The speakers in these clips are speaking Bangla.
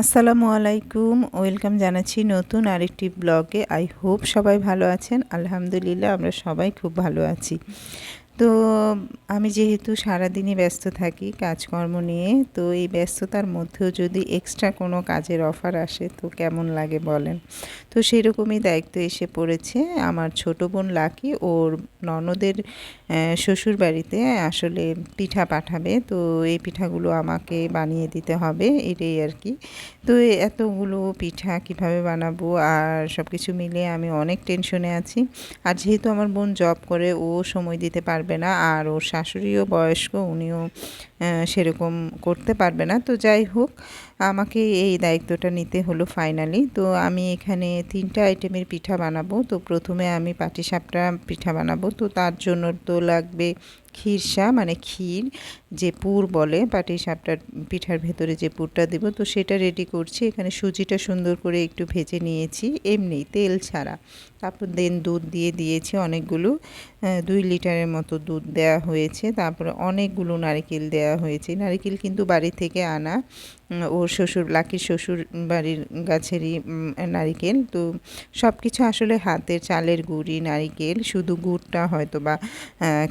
আসসালামু আলাইকুম। ওয়েলকাম জানাচ্ছি নতুন আরেকটি ব্লগে। আই হোপ সবাই ভালো আছেন। আলহামদুলিল্লাহ আমরা সবাই খুব ভালো আছি। তো আমি যেহেতু সারাদিনই ব্যস্ত থাকি কাজকর্ম নিয়ে, তো এই ব্যস্ততার মধ্যেও যদি এক্সট্রা কোনো কাজের অফার আসে তো কেমন লাগে বলেন? তো সেরকমই দায়িত্ব এসে পড়েছে। আমার ছোট বোন লাকি, ওর ননদের শ্বশুর বাড়িতে আসলে পিঠা পাঠাবে। তো এই পিঠাগুলো আমাকে বানিয়ে দিতে হবে, এটাই আর কি। তো এতগুলো পিঠা কীভাবে বানাবো আর সব কিছু মিলে আমি অনেক টেনশনে আছি। আর যেহেতু আমার বোন জব করে, ও সময় দিতে পারবে না। আর ওর শাশুড়িও বয়স্ক উনিও সেরকম করতে পারবে না। তো যাই হোক, আমাকে এই দায়িত্বটা নিতে হলো ফাইনালি তো আমি এখানে তিনটা আইটেমের পিঠা বানাবো। তো প্রথমে আমি পাটিসাপটা পিঠা বানাবো। তো তার জন্য তো লাগবে ক্ষীরসা মানে ক্ষীর, যে পুর বলে পাটি সাপটার পিঠার ভেতরে যে পুরটা দেব, তো সেটা রেডি করছি। এখানে সুজিটা সুন্দর করে একটু ভেজে নিয়েছি। এমনি তেল ছাড়া। তারপর দেন দুধ দিয়ে দিয়েছি অনেকগুলো দুই লিটারের মতো দুধ দেওয়া হয়েছে। তারপরে অনেকগুলো নারিকেল দেওয়া হয়েছে। নারিকেল কিন্তু বাড়ি থেকে আনা ওর শ্বশুর, লাকির শ্বশুর বাড়ির গাছেরই নারিকেল। তো সব কিছু আসলে হাতের চালের গুঁড়ি, নারিকেল, শুধু গুড়টা হয়তো বা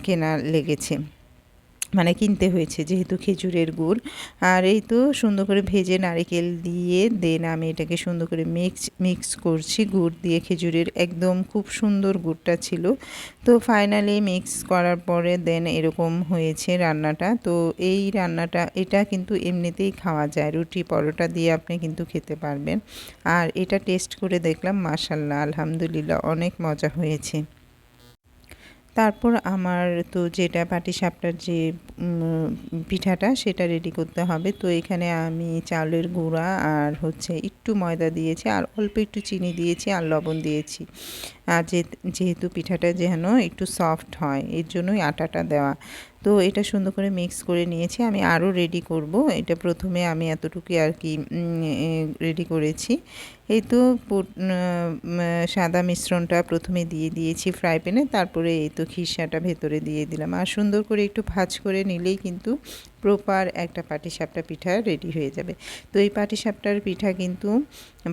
কেনা লেগেছে। মানে কিনতে হয়েছে যেহেতু খেজুরের গুড়। আর এই তো সুন্দর করে ভেজে নারিকেল দিয়ে দেন আমি এটাকে সুন্দর করে মিক্স মিক্স করছি। গুড় দিয়ে খেজুরের একদম খুব সুন্দর গুড়টা ছিল। তো ফাইনালি মিক্স করার পরে দেন এরকম হয়েছে রান্নাটা। তো এই রান্নাটা, এটা কিন্তু এমনিতেই খাওয়া যায়। রুটি, পরোটা দিয়ে আপনি কিন্তু খেতে পারবেন। আর এটা টেস্ট করে দেখলাম মাসাল্লাহ আলহামদুলিল্লাহ, অনেক মজা হয়েছে। তারপর আমার তো যেটা পাটিসাপটার যে পিঠাটা সেটা রেডি করতে হবে। তো এখানে আমি চালের গুঁড়া আর হচ্ছে একটু ময়দা দিয়েছি আর অল্প একটু চিনি দিয়েছি আর লবণ দিয়েছি। আর যেহেতু পিঠাটা যেন একটু সফট হয়, এর জন্যই আটাটা দেওয়া। তো এটা সুন্দর করে মিক্স করে নিয়েছি। আমি আরও রেডি করব। এটা প্রথমে আমি এতটুকু আর কি রেডি করেছি। এই তো সাদা মিশ্রণটা প্রথমে দিয়ে দিয়েছি ফ্রাই প্যানে তারপরে এই তো খিসাটা ভেতরে দিয়ে দিলাম। আর সুন্দর করে একটু ভাজ করে নিলেই কিন্তু প্রপার একটা পাটিসাপটা পিঠা রেডি হয়ে যাবে। তো এই পাটিসাপটার পিঠা কিন্তু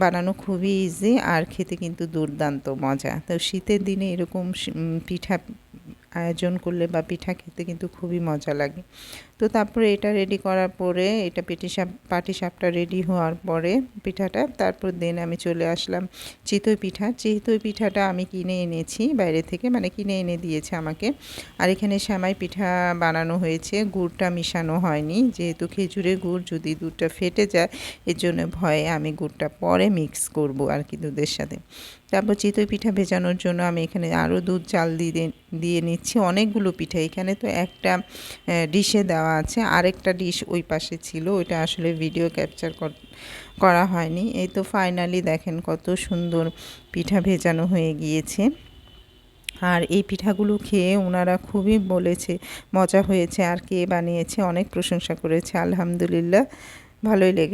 বানানো খুবই ইজি আর খেতে কিন্তু দুর্দান্ত মজা। তো শীতের দিনে এরকম পিঠা আয়োজন করলে বা পিঠা খেতে কিন্তু খুবই মজা লাগে। তো তারপরে এটা রেডি করার পরে, এটা পেটি সাপ, পাটি সাপটা রেডি হওয়ার পরে পিঠাটা, তারপর দেন আমি চলে আসলাম চিতই পিঠা। চিতই পিঠাটা আমি কিনে এনেছি বাইরে থেকে মানে কিনে এনে দিয়েছে আমাকে। আর এখানে শ্যামাই পিঠা বানানো হয়েছে, গুড়টা মিশানো হয়নি। যেহেতু খেজুরের গুড়, যদি দুধটা ফেটে যায়, এর জন্য ভয়ে আমি গুড়টা পরে মিক্স করব আর কি দুধের সাথে। তারপর চিতই পিঠা ভেজানোর জন্য আমি এখানে আরও দুধ, চাল দিয়ে দিয়ে নিচ্ছি। অনেকগুলো পিঠা। এখানে তো একটা ডিশে দেওয়া আছে। আরেকটা ডিশ ওই পাশে ছিল, ওইটা আসলে ভিডিও ক্যাপচার করা হয়নি। এই তো ফাইনালি দেখেন কত সুন্দর পিঠা ভেজানো হয়ে গিয়েছে। আর এই পিঠাগুলো খেয়ে ওনারা খুবই বলেছে, মজা হয়েছে আর কে বানিয়েছে, অনেক প্রশংসা করেছে। আলহামদুলিল্লাহ, ভালোই লেগেছে।